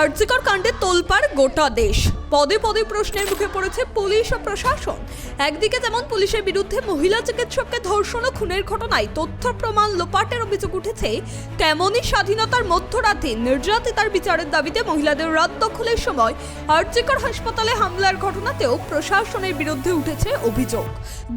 আর্যিকর কাণ্ডে তোলপাড় গোটা দেশ। পদে পদে প্রশ্নের মুখে পড়েছে পুলিশ ও প্রশাসন। একদিকে যেমন পুলিশের বিরুদ্ধে মহিলা চিকিৎসককে ধর্ষণ ও খুনের ঘটনায় তথ্য প্রমাণ লোপাটের অভিযোগ উঠেছে, তেমনই স্বাধীনতার মধ্যরাতে নির্যাতিতার বিচারের দাবিতে মহিলাদের রাত দখলের সময় আর্যিকর হাসপাতালে হামলার ঘটনাতেও প্রশাসনের বিরুদ্ধে উঠেছে অভিযোগ।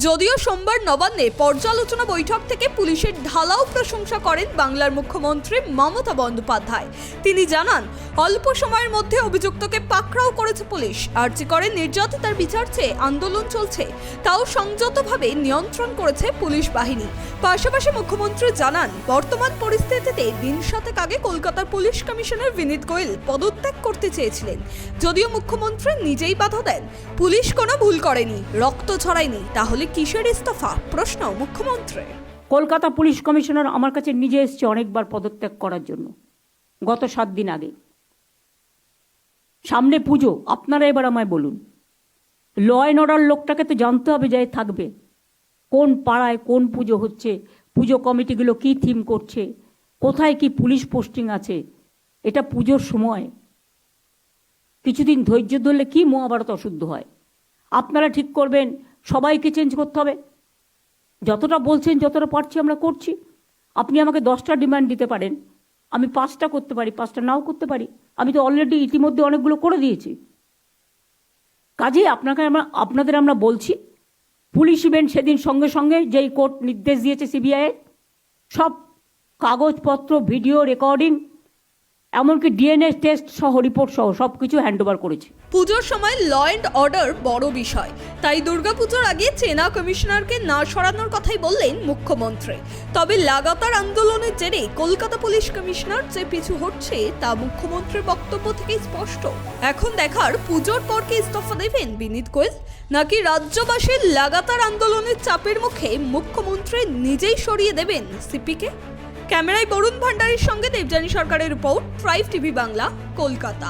যদিও সোমবার নবান্নে পর্যালোচনা বৈঠক থেকে পুলিশের ঢালাও প্রশংসা করেন বাংলার মুখ্যমন্ত্রী মমতা বন্দ্যোপাধ্যায়। তিনি জানান, অল্প সময়ের মধ্যে অভিযুক্তকে পাকড়াও করেছে পুলিশ। আর্জি করে নির্যাতিতার বিচার চেয়ে আন্দোলন চলছে। তাও সংযতভাবে নিয়ন্ত্রণ করেছে পুলিশ বাহিনী। পাশাপাশি মুখ্যমন্ত্রী জানান, বর্তমান পরিস্থিতিতে দিন সাতেক আগে কলকাতার পুলিশ কমিশনার বিনীত গোয়েল পদত্যাগ করতে চেয়েছিলেন। যদিও মুখ্যমন্ত্রী নিজেই বাধা দেন, পুলিশ কোনো ভুল করেনি, রক্ত ছড়ায়নি। তাহলে কিসের ইস্তফা? প্রশ্ন মুখ্যমন্ত্রী কলকাতা পুলিশ কমিশনার আমার কাছে নিজে এসছে অনেকবার পদত্যাগ করার জন্য। গত সাত দিন আগে। সামনে পুজো, আপনারা এবার আমায় বলুন। ল অ্যান্ড অর্ডার লোকটাকে তো জানতে হবে যে থাকবে। কোন পাড়ায় কোন পুজো হচ্ছে, পুজো কমিটিগুলো কি থিম করছে, কোথায় কি পুলিশ পোস্টিং আছে, এটা পুজোর সময়। কিছুদিন ধৈর্য ধরলে কি মহাভারত অশুদ্ধ হয়? আপনারা ঠিক করবেন, সবাইকে চেঞ্জ করতে হবে। যতটা বলছেন, যতটা পারছি আমরা করছি। আপনি আমাকে দশটা ডিমান্ড দিতে পারেন। আমি পাঁচটা করতে পারি, পাঁচটা নাও করতে পারি। আমি তো অলরেডি ইতিমধ্যে অনেকগুলো করে দিয়েছি। কাজেই আপনাকে আমরা, আপনাদের আমরা বলছি, পুলিশ ইভেন্ট সেদিন সঙ্গে সঙ্গে যেই কোর্ট নির্দেশ দিয়েছে সিবিআই সব কাগজপত্র ভিডিও রেকর্ডিং এমনকি ডিএনএ টেস্ট সহ রিপোর্ট সহ সব কিছু হ্যান্ডওভার করেছি। পুজোর সময় ল অ্যান্ড অর্ডার বড় বিষয়। তাই দুর্গাপুজোর আগে চেনা কমিশনারকে না সরানোর কথাই বললেন মুখ্যমন্ত্রী। তবে লাগাতার আন্দোলনের জেরে কলকাতা পুলিশ কমিশনার যে পিছু হচ্ছে তা মুখ্যমন্ত্রীর বক্তব্য থেকেই স্পষ্ট। এখন দেখার পুজোর পর কি ইস্তফা দেবেন বিনীত গোয়েল? নাকি রাজ্যবাসীর লাগাতার আন্দোলনের চাপের মুখে মুখ্যমন্ত্রী নিজেই সরিয়ে দেবেন সিপিকে? ক্যামেরায় বরুণ ভান্ডারের সঙ্গে দেবযানী সরকারের রিপোর্ট ট্রাইভ টিভি বাংলা কলকাতা।